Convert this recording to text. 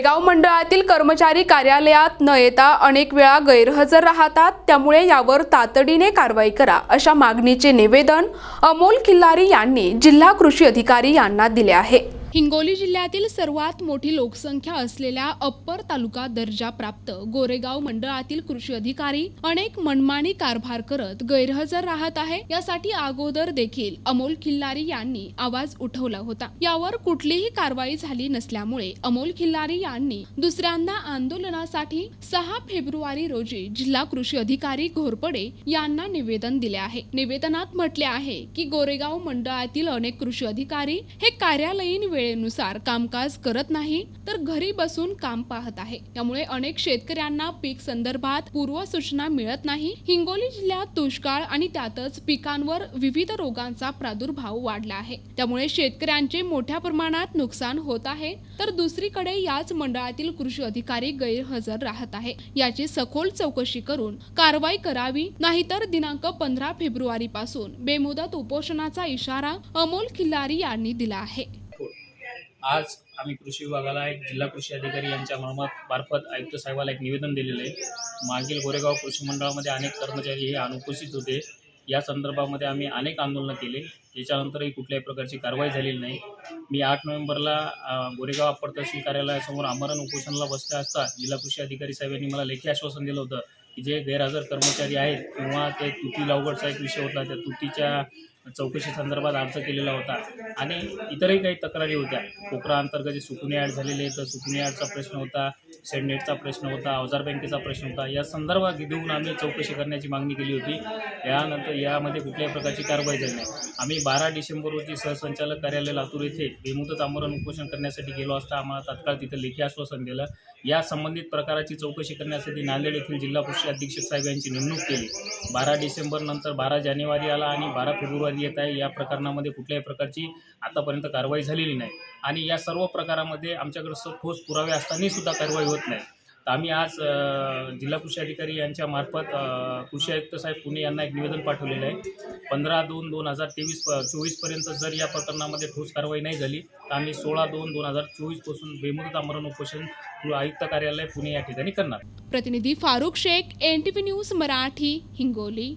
गोरेगाव मंडळातील कर्मचारी कार्यालयात न येता अनेक वेळा गैरहजर राहतात त्यामुळे यावर तातडीने कारवाई करा अशा मागणीचे निवेदन अमोल खिल्लारी यांनी जिल्हा कृषी अधिकारी यांना दिले आहे. हिंगोली जिल्ह्यातील सर्वात मोठी लोकसंख्या असलेल्या अप्पर तालुका दर्जा प्राप्त गोरेगाव मंडळातील कृषी अधिकारी अनेक मनमानी कारभार करत गैरहजर राहत आहे. यासाठी अगोदर देखील अमोल खिल्लारी यांनी आवाज उठवला होता. यावर कुठलीही कारवाई झाली नसल्यामुळे अमोल खिल्लारी यांनी दुसऱ्यांदा आंदोलनासाठी सहा फेब्रुवारी रोजी जिल्हा कृषी अधिकारी घोरपडे यांना निवेदन दिले आहे. निवेदनात म्हटले आहे की गोरेगाव मंडळातील अनेक कृषी अधिकारी हे कार्यालयीन वेळेनुसार कामकाज करत नाही तर घरी बसून काम पाहत आहे. त्यामुळे अनेक शेतकऱ्यांना पीक संदर्भात पूर्व सूचना मिळत नाही. हिंगोली जिल्ह्यात दुष्काळ आणि त्यातच पिकांवर विविध रोगांचा प्रादुर्भाव वाढला आहे. त्यामुळे शेतकऱ्यांचे मोठ्या प्रमाणात नुकसान होत आहे. तर दुसरीकडे याच मंडळातील कृषी अधिकारी गैरहजर राहत आहे. याची सखोल चौकशी करून कारवाई करावी नाहीतर दिनांक पंधरा फेब्रुवारी पासून बेमुदत उपोषणाचा इशारा अमोल खिल्लारी यांनी दिला आहे. आज आम्ही कृषी विभागाला एक जिल्हा कृषी अधिकारी यांच्या मार्फत मार्फत आयुक्त साहेबाला एक निवेदन दिलेलं आहे. मागील गोरेगाव कृषी मंडळामध्ये अनेक कर्मचारी हे अनुपस्थित होते. या संदर्भामध्ये आम्ही अनेक आंदोलनं केले. त्याच्यानंतरही कुठल्याही प्रकारची कारवाई झालेली नाही. मी आठ नोव्हेंबरला गोरेगाव अप्पर तहसील कार्यालयासमोर आमरण उपोषणाला बसले असता जिल्हा कृषी अधिकारी साहेब यांनी मला लेखी आश्वासन दिलं होतं की जे गैरहजर कर्मचारी आहेत किंवा ते तुटी लावगडचा एक विषय होता त्या तुटीच्या चौकशी संदर्भात अर्ज केलेला होता. आणि इतरही काही तक्रारी होत्या. कोकरा अंतर्गत जे सुकुनी ॲड झालेले तर सुकुनी ॲडचा प्रश्न होता सेंडनेटचा प्रश्न होता अवजार बँकेचा प्रश्न होता. या संदर्भात घेऊन आम्ही चौकशी करण्याची मागणी केली होती. यानंतर यामध्ये कुठल्याही प्रकारची कारवाई झाली नाही. आम्ही बारा डिसेंबर रोजी सहसंचालक कार्यालय लातूर येथे बेमुदत आमरण उपोषण करण्यासाठी गेलो असता आम्हाला तात्काळ तिथं लेखी आश्वासन दिलं. या संबंधित प्रकाराची चौकशी करण्यासाठी नांदेड येथील जिल्हा कृषी अधीक्षक साहेब यांची नेमणूक केली. बारा डिसेंबर नंतर बारा जानेवारी आला आणि बारा फेब्रुवारी येत आहे या प्रकरणामध्ये कुठल्याही प्रकारची आतापर्यंत कारवाई झालेली नाही. आणि या सर्व प्रकारामध्ये आमच्याकडे स ठोस पुरावे असतानाही सुद्धा कारवाई होत नाही. तर आम्ही आज जिल्हा कृषी अधिकारी यांच्या मार्फत कृषी आयुक्त साहेब पुणे यांना एक निवेदन पाठवलेलं आहे. पंधरा दोन दोन हजार तेवीस चोवीसपर्यंत जर या प्रकरणामध्ये ठोस कारवाई नाही झाली तर आम्ही सोळा दोन दोन हजार चोवीसपासून बेमुदत आमरण उपोषण आयुक्त कार्यालय पुणे या ठिकाणी करणार. प्रतिनिधी Farooq Shaikh N T V news Marathi Hingoli.